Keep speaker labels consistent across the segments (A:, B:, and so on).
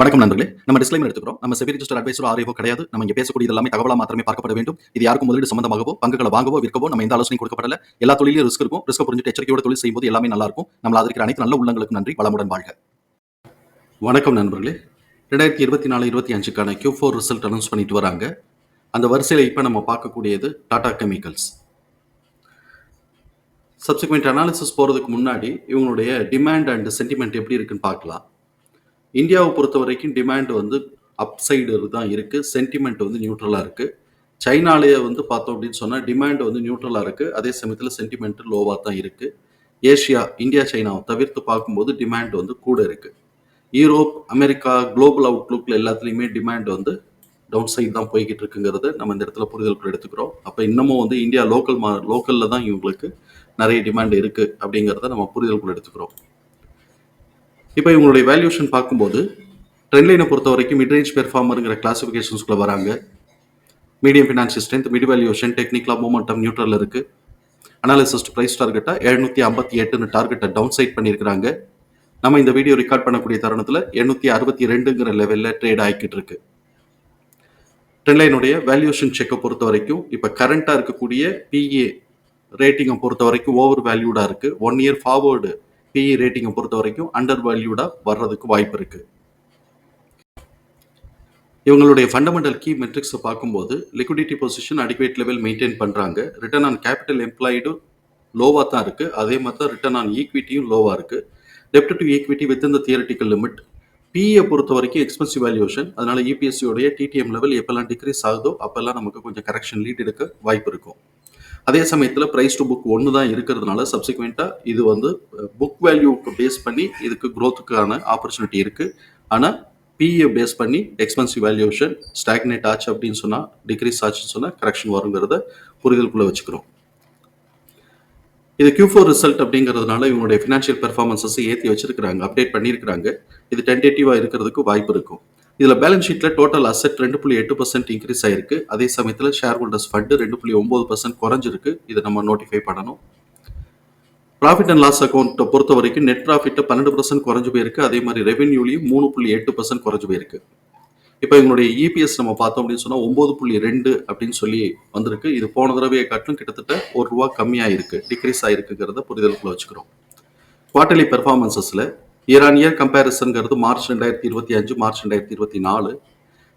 A: வணக்கம் நண்பர்களே. நம்ம டிஸ்க்ளைமர் எடுத்துக்கிறோம். நம்ம செபி ரிஜிஸ்டர் அட்வைசர் ஆரியோ கிடையாது. நம்ம இங்கே பேசக்கூடிய எல்லாமே தகவலாக மாத்திரமே பார்க்கப்பட வேண்டும். இது யாருக்கும் முதலீடு சம்பந்தமாகவோ பங்குகளை வாங்கவோ விற்கவோ நம்ம எந்த ஆலோசனை கொடுக்கப்படல. எல்லா தொழிலும் ரிஸ்க் இருக்கும். ரிஸ்க் புரிஞ்சுட்டு எச்சரிக்கையோட தொழில் செய்யும்போது எல்லாமே நல்லா இருக்கும். நம்ம அதற்கு அனைத்து நல்ல உள்ளங்களுக்கு நன்றி. வளமுடன் வாழ்க. வணக்கம் நண்பர்களே. ரெண்டாயிரத்தி இருபத்தி நாலு இருபத்தி அஞ்சுக்கான கியூ ஃபோர் ரிசல்ட் அனௌன்ஸ் பண்ணிட்டு வராங்க. அந்த வரிசையில் இப்போ நம்ம பார்க்கக்கூடியது டாடா கெமிக்கல்ஸ் சப்சிக்வெண்ட் அனாலிசிஸ் போகிறதுக்கு முன்னாடி இவங்களுடைய டிமாண்ட் அண்ட் சென்டிமெண்ட் எப்படி இருக்குன்னு பார்க்கலாம். இந்தியாவை பொறுத்த வரைக்கும் டிமாண்ட் வந்து அப் சைடு தான் இருக்குது சென்டிமெண்ட் வந்து நியூட்ரலாக இருக்குது சைனாலேயே வந்து பார்த்தோம் அப்படின்னு சொன்னால் டிமாண்ட் வந்து நியூட்ரலாக இருக்குது அதே சமயத்தில் சென்டிமெண்ட் லோவாக தான் இருக்குது ஏஷியா இந்தியா சைனாவை தவிர்த்து பார்க்கும்போது டிமாண்ட் வந்து கூட இருக்குது யூரோப் அமெரிக்கா குளோபல் அவுட்லுக்கில் எல்லாத்துலேயுமே டிமாண்ட் வந்து டவுன் சைட் தான் போய்கிட்டு இருக்குங்கிறது நம்ம இந்த இடத்துல புரிதலுக்குள்ள எடுத்துக்கிறோம். அப்போ இன்னமும் வந்து இந்தியா லோக்கல் மா லோக்கலில் தான் இவங்களுக்கு நிறைய டிமாண்ட் இருக்குது அப்படிங்கிறத நம்ம புரிதலுக்குள்ள எடுத்துக்கிறோம். இப்போ இவங்களுடைய வேல்யூஷன் பார்க்கும்போது ட்ரெண்ட்லைனை பொறுத்த வரைக்கும் மிட்ரேஞ்ச் பெர்ஃபார்மருங்கிற கிளாசிஃபிகேஷன்ஸ்குள்ள வராங்க. Medium financial strength mid valuation டெக்னிக்கலா மூமெண்டம் நியூட்ரல் இருக்குது அனாலிசிஸ்ட் ப்ரைஸ் டார்கெட்டாக எழுநூற்றி ஐம்பத்தி எட்டுன்னு டார்கெட்டை டவுன் சைட் பண்ணியிருக்கிறாங்க. நம்ம இந்த வீடியோ ரெக்கார்ட் பண்ணக்கூடிய தருணத்தில் எண்ணூற்றி அறுபத்தி ரெண்டுங்கிற லெவலில் ட்ரேட் ஆகிக்கிட்டு இருக்கு. ட்ரெண்ட்லைனுடைய வேல்யூஷன் செக்கை பொறுத்த வரைக்கும் இப்போ கரண்ட்டாக இருக்கக்கூடிய பிஏ ரேட்டிங்கை பொறுத்த வரைக்கும் ஓவர் வேல்யூடாக இருக்குது ஒன் இயர் ஃபார்வர்டு பிஇ ரேட்டிங்கை பொறுத்த வரைக்கும் அண்டர் வேல்யூடாக வர்றதுக்கு வாய்ப்பு இருக்கு. இவங்களுடைய ஃபண்டமெண்டல் கீ மெட்ரிக்ஸை பார்க்கும்போது liquidity position adequate level maintain பண்ணுறாங்க ரிட்டர்ன் ஆன் கேபிட்டல் எம்ப்ளாய்டும் லோவாக தான் இருக்குது அதே மாதிரி தான் ரிட்டர்ன் ஆன் ஈக்விட்டியும் லோவாக இருக்குது டெப்ட் டு ஈக்விட்டி வித் இந்த தியரட்டிக்கல் லிமிட் பிஇயை பொறுத்த வரைக்கும் எக்ஸ்பென்சிவ் வேல்யூஷன் அதனால் இபிஎஸ்சியோடைய டிடிஎம் லெவல் எப்பெல்லாம் டிக்ரீஸ் ஆகுதோ அப்போல்லாம் நமக்கு கொஞ்சம் கரெக்ஷன் லீட் எடுக்க வாய்ப்பு இருக்கும். அதே சமயத்தில் ப்ரைஸ் டு புக் ஒன்று தான் இருக்கிறதுனால சப்சிக்வெண்ட்டாக இது வந்து புக் வேல்யூக்கு பேஸ் பண்ணி இதுக்கு க்ரோத்துக்கான ஆப்பர்ச்சுனிட்டி இருக்குது ஆனால் பிஏ பேஸ் பண்ணி எக்ஸ்பென்சிவ் வேல்யூஷன் ஸ்டாக்னேட் ஆச்சு அப்படின்னு சொன்னால் டிக்ரீஸ் ஆச்சுன்னு சொன்னால் கரெக்ஷன் வருங்கிறத புரிதலுக்குள்ளே வச்சுக்கிறோம். இது கியூ ஃபோர் ரிசல்ட் அப்படிங்கிறதுனால இவங்களுடைய ஃபினான்ஷியல் பெர்ஃபார்மன்ஸஸை ஏற்றி வச்சிருக்கிறாங்க அப்டேட் பண்ணியிருக்கிறாங்க. இது டென்டேட்டிவாக இருக்கிறதுக்கு வாய்ப்பு இருக்கும். இதில் பேலன்ஸ் ஷீட்டில் டோட்டல் அசெட் ரெண்டு புள்ளி எட்டு பர்சன்ட் இன்க்ரீஸ் ஆயிருக்கு. அதே சமயத்தில் ஷேர் ஹோல்டர்ஸ் ஃபண்டு ரெண்டு புள்ளி ஒம்பது பர்சன்ட் குறைஞ்சிருக்கு. இதை நம்ம நோட்டிஃபை பண்ணணும். ப்ராஃபிட் அண்ட் லாஸ் அக்கௌண்ட்டை பொறுத்த வரைக்கும் நெட் ப்ராஃபிட்டை பன்னெண்டு பர்சன்ட் குறைஞ்சு போயிருக்கு. அதே மாதிரி ரெவென்யூலையும் மூணு புள்ளி எட்டு பர்சன்ட் குறைஞ்சு போயிருக்கு. இப்போ எங்களுடைய இபிஎஸ் நம்ம பார்த்தோம் அப்படின்னு சொன்னால் ஒம்பது புள்ளி ரெண்டு அப்படின்னு சொல்லி வந்திருக்கு. இது போன தடவையை காட்டிலும் கிட்டத்தட்ட ஒரு ரூபா கம்மியாயிருக்கு. டிக்ரீஸ் ஆகிருக்குங்கிறத புரிதலுக்குள்ள வச்சுக்கிறோம். குவார்டர்லி பெர்ஃபார்மன்சஸில் இயர் ஆன் இயர் மார்ச் ரெண்டாயிரத்தி இருபத்தி அஞ்சு மார்ச் ரெண்டாயிரத்தி இருபத்தி நாலு.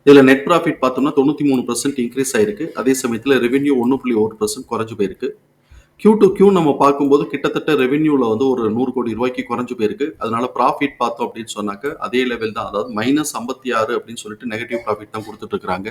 A: இதில் நெட் ப்ராஃபிட் பார்த்தோம்னா தொண்ணூற்றி மூணு பர்சன்ட் இன்க்ரீஸ் ஆயிருக்கு. அதே சமயத்தில் ரெவென்யூ ஒன்று புள்ளி ஒரு பர்சன்ட் குறைஞ்சு போயிருக்கு. கியூ டு கியூ நம்ம பார்க்கும்போது கிட்டத்தட்ட ரெவென்யூவில் வந்து ஒரு நூறு கோடி ரூபாய்க்கு குறைஞ்சு போயிருக்கு. அதனால ப்ராஃபிட் பார்த்தோம் அப்படின்னு சொன்னாக்க அதே லெவல் தான். அதாவது மைனஸ் ஐம்பத்தி ஆறு அப்படின்னு சொல்லிட்டு நெகட்டிவ் ப்ராஃபிட் தான் கொடுத்துட்டு இருக்கிறாங்க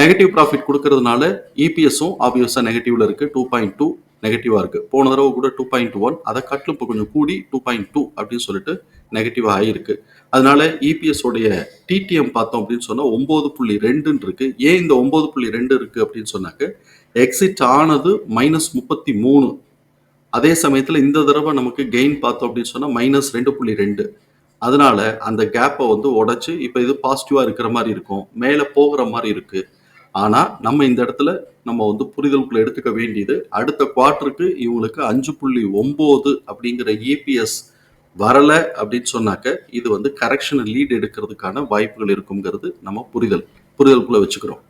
A: நெகட்டிவ் ப்ராஃபிட் கொடுக்கறதுனால இபிஎஸும் ஆப்வியஸாக நெகட்டிவ்ல இருக்கு. டூ பாயிண்ட் டூ நெகட்டிவாக இருக்குது போன தடவை கூட டூ பாயிண்ட் ஒன் அதை கட்டிலும் இப்போ கொஞ்சம் கூடி டூ பாயிண்ட் டூ அப்படின்னு சொல்லிட்டு நெகட்டிவாக ஆகிருக்கு அதனால இபிஎஸ்ஸோடைய டிடிஎம் பார்த்தோம் அப்படின்னு சொன்னால் ஒம்பது புள்ளி ரெண்டுன்னு இருக்குது ஏன் இந்த ஒம்பது புள்ளி ரெண்டு இருக்குது அப்படின்னு சொன்னாக்க எக்ஸிட் ஆனது மைனஸ் முப்பத்தி மூணு. அதே சமயத்தில் இந்த தடவை நமக்கு கெயின் பார்த்தோம் அப்படின்னு சொன்னால் மைனஸ் ரெண்டு புள்ளி ரெண்டு. அதனால அந்த கேப்பை வந்து உடச்சி இப்போ இது பாசிட்டிவாக இருக்கிற மாதிரி இருக்கும். மேலே போகிற மாதிரி இருக்குது ஆனால் நம்ம இந்த இடத்துல நம்ம வந்து புரிதலுக்குள்ள எடுத்துக்க வேண்டியது அடுத்த குவார்ட்டருக்கு இவங்களுக்கு அஞ்சு புள்ளி ஒம்பது அப்படிங்கிற இபிஎஸ் வரலை அப்படின்னு சொன்னாக்க இது வந்து கரெக்ஷன் லீட் எடுக்கிறதுக்கான வாய்ப்புகள் இருக்குங்கிறது நம்ம புரிதல் புரிதலுக்குள்ள வச்சுக்கிறோம்.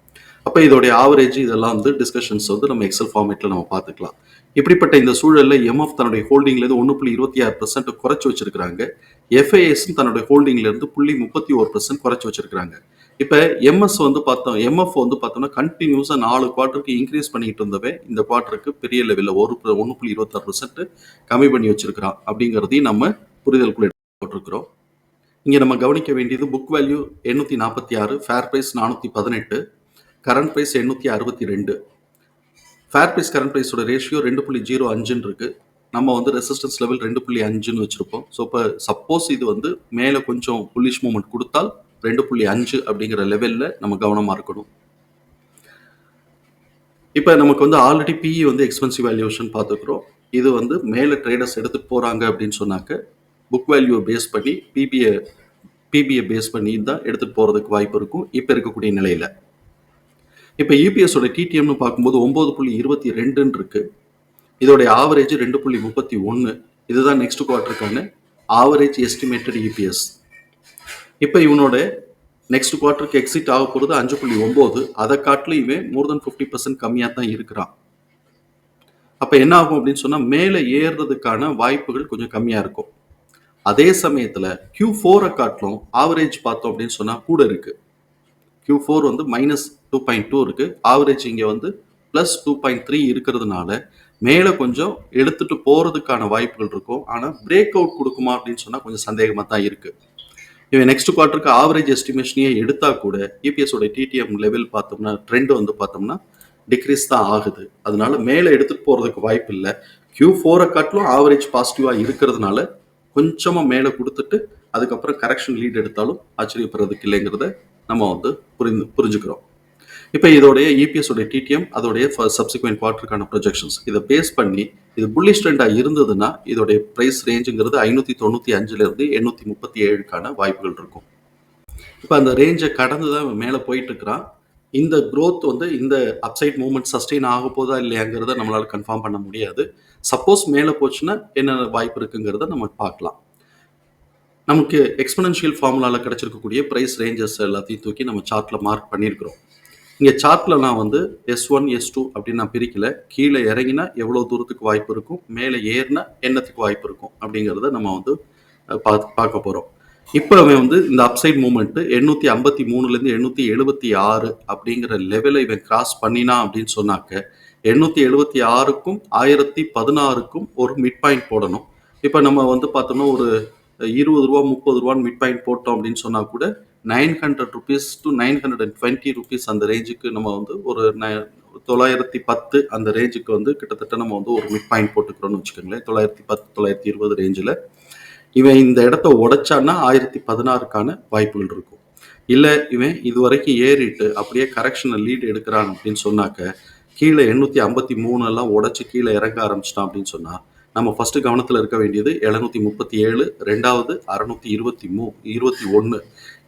A: அப்போ இதோடைய ஆவரேஜ் இதெல்லாம் வந்து டிஸ்கஷன்ஸ் வந்து நம்ம எக்ஸல் ஃபார்மேட்டில் நம்ம பார்த்துக்கலாம். இப்படிப்பட்ட இந்த சூழலில் எம்எஃப் தன்னுடைய ஹோல்டிங்லேருந்து ஒன்று புள்ளி இருபத்தி ஆறு பர்சன்ட் குறைச்சி வச்சிருக்கிறாங்க. எஃப்ஐஎஸும் தன்னுடைய ஹோல்டிங்லேருந்து புள்ளி முப்பத்தி ஒரு பர்சன்ட் குறைச்சி வச்சிருக்கிறாங்க. இப்போ எம்எஸ் வந்து பார்த்தோம். எம்எஃப் வந்து பார்த்தோம்னா கண்டினியூஸாக நாலு குவார்ட்டருக்கு இன்க்ரீஸ் பண்ணிட்டு இருந்தவே இந்த குவார்ட்டருக்கு பெரிய லெவலில் ஒரு ஒன்று புள்ளி இருபத்தாறு பர்சன்ட் கம்மி பண்ணி வச்சிருக்கிறான் அப்படிங்கிறதையும் நம்ம புரிதலுக்குள்ள போட்டிருக்கிறோம். இங்கே நம்ம கவனிக்க வேண்டியது புக் வேல்யூ எண்ணூற்றி நாற்பத்தி ஆறு ஃபேர் ப்ரைஸ் நானூற்றி பதினெட்டு கரண்ட் ப்ரைஸ் எண்ணூற்றி அறுபத்தி ரெண்டு. ஃபேர் ப்ரைஸ் கரண்ட் ப்ரைஸோட ரேஷியோ ரெண்டு புள்ளி ஜீரோ அஞ்சுன்னு இருக்குது நம்ம வந்து ரெசிஸ்டன்ஸ் லெவல் ரெண்டு புள்ளி அஞ்சுன்னு வச்சுருப்போம். ஸோ இப்போ சப்போஸ் இது வந்து மேலே கொஞ்சம் புல்லிஷ் மூமெண்ட் கொடுத்தால் ரெண்டு புள்ளி அஞ்சு அப்படிங்கிற லெவலில் நம்ம கவனமாக இருக்கணும். இப்போ நமக்கு வந்து ஆல்ரெடி பிஇ வந்து எக்ஸ்பென்சிவ் வேல்யூஷன் பார்த்துக்கிறோம். இது வந்து மேலே ட்ரேடர்ஸ் எடுத்துகிட்டு போகிறாங்க அப்படின்னு சொன்னாக்க புக் வேல்யூவை பேஸ் பண்ணி பிபிஏ பிபிஏ பேஸ் பண்ணி தான் எடுத்துகிட்டு போகிறதுக்கு வாய்ப்பு இருக்கும். இப்போ இருக்கக்கூடிய நிலையில். இப்போ யூபிஎஸோட டிடிஎம்னு பார்க்கும்போது ஒம்பது புள்ளி இருபத்தி ரெண்டுன்னு இருக்குது இதோடைய ஆவரேஜ் ரெண்டு புள்ளி முப்பத்தி ஒன்று இதுதான் நெக்ஸ்ட் குவார்ட்டருக்கான ஆவரேஜ் எஸ்டிமேட்டட் யூபிஎஸ் இப்போ இவனோட நெக்ஸ்ட் குவார்ட்டருக்கு எக்ஸிட் ஆக போகிறது அஞ்சு புள்ளி ஒம்பது அதை காட்டிலும் இவன் மோர் தென் ஃபிஃப்டி பர்சன்ட் கம்மியாக தான் இருக்கிறான். அப்போ என்ன ஆகும் அப்படின்னு சொன்னால் மேலே ஏறுறதுக்கான வாய்ப்புகள் கொஞ்சம் கம்மியாக இருக்கும். அதே சமயத்தில் கியூ ஃபோரை காட்டிலும் ஆவரேஜ் பார்த்தோம் அப்படின்னு சொன்னால் கூட இருக்குது கியூ ஃபோர் வந்து மைனஸ் டூ பாயிண்ட் டூ இருக்குது ஆவரேஜ் இங்கே வந்து ப்ளஸ் டூ பாயிண்ட் த்ரீ இருக்கிறதுனால மேலே கொஞ்சம் எடுத்துட்டு போகிறதுக்கான வாய்ப்புகள் இருக்கும். ஆனால் பிரேக் அவுட் கொடுக்குமா அப்படின்னு சொன்னால் கொஞ்சம் சந்தேகமாக தான் இருக்குது இவன் நெக்ஸ்ட் குவார்ட்டருக்கு ஆவரேஜ் எஸ்டிமேஷனையே எடுத்தா கூட இபிஎஸோட டிடிஎம் லெவல் பார்த்தோம்னா ட்ரெண்ட் வந்து பார்த்தோம்னா டிக்ரீஸ் தான் ஆகுது. அதனால மேலே எடுத்துட்டு போறதுக்கு வாய்ப்பு இல்லை. கியூ ஃபோரை காட்டிலும் ஆவரேஜ் பாசிட்டிவாக இருக்கிறதுனால கொஞ்சமாக மேலே கொடுத்துட்டு அதுக்கப்புறம் கரெக்ஷன் லீட் எடுத்தாலும் ஆச்சரியப்படுறதுக்கு இல்லைங்கிறத நம்ம வந்து புரிந்து புரிஞ்சுக்கிறோம். இப்போ இதோடைய EPS உடைய டிடிஎம் அதோடைய சப்சிக்வெண்ட் குவார்டருக்கான ப்ரொஜெக்ஷன்ஸ் இதை பேஸ் பண்ணி இது புள்ளி ட்ரெண்டாக இருந்ததுன்னா இதோடைய ப்ரைஸ் ரேஞ்சுங்கிறது ஐநூற்றி தொண்ணூற்றி அஞ்சுலேருந்து எண்ணூற்றி முப்பத்தி ஏழுக்கான வாய்ப்புகள் இருக்கும். இப்போ அந்த ரேஞ்சை கடந்து தான் மேலே போயிட்டுருக்குறான். இந்த க்ரோத் வந்து இந்த அப்சைட் மூவ்மெண்ட் சஸ்டெயின் ஆக போதா இல்லையாங்கிறத நம்மளால் கன்ஃபார்ம் பண்ண முடியாது. சப்போஸ் மேலே போச்சுன்னா என்னென்ன வாய்ப்பு இருக்குங்கிறத நம்ம பார்க்கலாம். நமக்கு எக்ஸ்பனன்ஷியல் ஃபார்முலாவில் கிடைச்சிருக்கக்கூடிய ப்ரைஸ் ரேஞ்சஸ் எல்லாத்தையும் தூக்கி நம்ம சார்ட்டில் மார்க் பண்ணியிருக்கிறோம். இங்கே சார்ட்டில் நான் வந்து எஸ் ஒன் எஸ் டூ அப்படின்னு நான் பிரிக்கல. கீழே இறங்கினா எவ்வளோ தூரத்துக்கு வாய்ப்பு இருக்கும்? மேலே ஏறினா என்னத்துக்கு வாய்ப்பு இருக்கும்? அப்படிங்கிறத நம்ம வந்து பார்த்து பார்க்க போகிறோம் இப்போ அவன் வந்து இந்த அப்சைட் மூமெண்ட்டு எண்ணூற்றி ஐம்பத்தி மூணுலேருந்து எண்ணூற்றி எழுபத்தி ஆறு அப்படிங்கிற லெவலை இவன் கிராஸ் பண்ணினா அப்படின்னு சொன்னாக்க எண்ணூற்றி எழுபத்தி ஆறுக்கும் ஆயிரத்தி பதினாறுக்கும் ஒரு மிட் பாயிண்ட் போடணும். இப்போ நம்ம வந்து பார்த்தோம்னா ஒரு இருபது ரூபா முப்பது ரூபான்னு மிட் பாயிண்ட் போட்டோம் அப்படின்னு சொன்னால் கூட nine hundred rupees to nine hundred and twenty rupees அந்த ரேஞ்சுக்கு நம்ம வந்து ஒரு ந- தொள்ளாயிரத்தி பத்து அந்த ரேஞ்சுக்கு வந்து கிட்டத்தட்ட நம்ம வந்து ஒரு மிட் பாயிண்ட் போட்டுக்கிறோம்னு வச்சுக்கோங்களேன். தொள்ளாயிரத்தி பத்து தொள்ளாயிரத்தி இருபது ரேஞ்சில் இவன் இந்த இடத்த உடைச்சான்னா ஆயிரத்தி பதினாறுக்கான வாய்ப்புகள் இருக்கும். இல்லை இவன் இது வரைக்கும் ஏறிட்டு அப்படியே கரெக்ஷனை லீட் எடுக்கிறான் அப்படின்னு சொன்னாக்க கீழே எண்ணூற்றி ஐம்பத்தி மூணு எல்லாம் உடச்சி கீழே இறங்க ஆரம்பிச்சிட்டான் அப்படின்னு சொன்னால் நம்ம ஃபர்ஸ்ட் கவனத்தில் இருக்க வேண்டியது எழுநூத்தி முப்பத்தி ஏழு ரெண்டாவது அறுநூத்தி இருபத்தி மூ இருபத்தி ஒன்று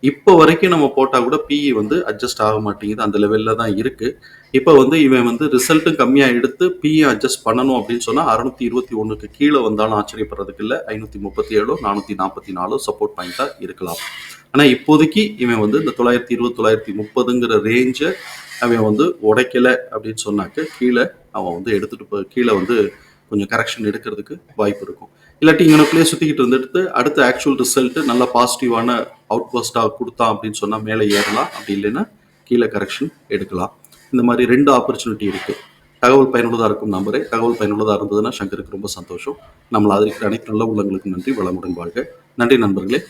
A: இப்போ வரைக்கும் நம்ம போட்டால் கூட பிஇ வந்து அட்ஜஸ்ட் ஆக மாட்டேங்குது அந்த லெவலில் தான் இருக்கு. இப்போ வந்து இவன் வந்து ரிசல்ட்டும் கம்மியாக எடுத்து பிஇ அட்ஜஸ்ட் பண்ணணும் அப்படின்னு சொன்னால் அறுநூத்தி இருபத்தி ஒன்றுக்கு கீழே வந்தாலும் ஆச்சரியப்படுறதுக்கு இல்லை. ஐநூற்றி முப்பத்தி ஏழோ நானூற்றி நாற்பத்தி நாலோ சப்போர்ட் பாயிண்ட்டாக இருக்கலாம். ஆனால் இப்போதைக்கு இவன் வந்து இந்த தொள்ளாயிரத்தி இருபது தொள்ளாயிரத்தி முப்பதுங்கிற ரேஞ்சை அவன் வந்து உடைக்கல அப்படின்னு சொன்னாக்க கீழே அவன் வந்து எடுத்துட்டு போ கீழே வந்து கொஞ்சம் கரெக்ஷன் எடுக்கிறதுக்கு வாய்ப்பு இருக்கும். இல்லாட்டி இங்கனக்குள்ளேயே சுற்றிக்கிட்டு இருந்துட்டு அடுத்த ஆக்சுவல் ரிசல்ட் நல்ல பாசிட்டிவான அவுட் பஸ்டாக கொடுத்தான் அப்படின்னு சொன்னால் மேலே ஏறலாம். அப்படி இல்லைன்னா கீழே கரெக்ஷன் எடுக்கலாம். இந்த மாதிரி ரெண்டு ஆப்பர்ச்சுனிட்டி இருக்குது தகவல் பயனுள்ளதாக இருக்கும் நம்பரே. தகவல் பயனுள்ளதாக இருந்ததுன்னா சங்கருக்கு ரொம்ப சந்தோஷம். நம்மளை ஆதரிக்கிற அனைத்து நல்ல உள்ளங்களுக்கு நன்றி. வளமுடன் வாழ்க. நன்றி நண்பர்களே.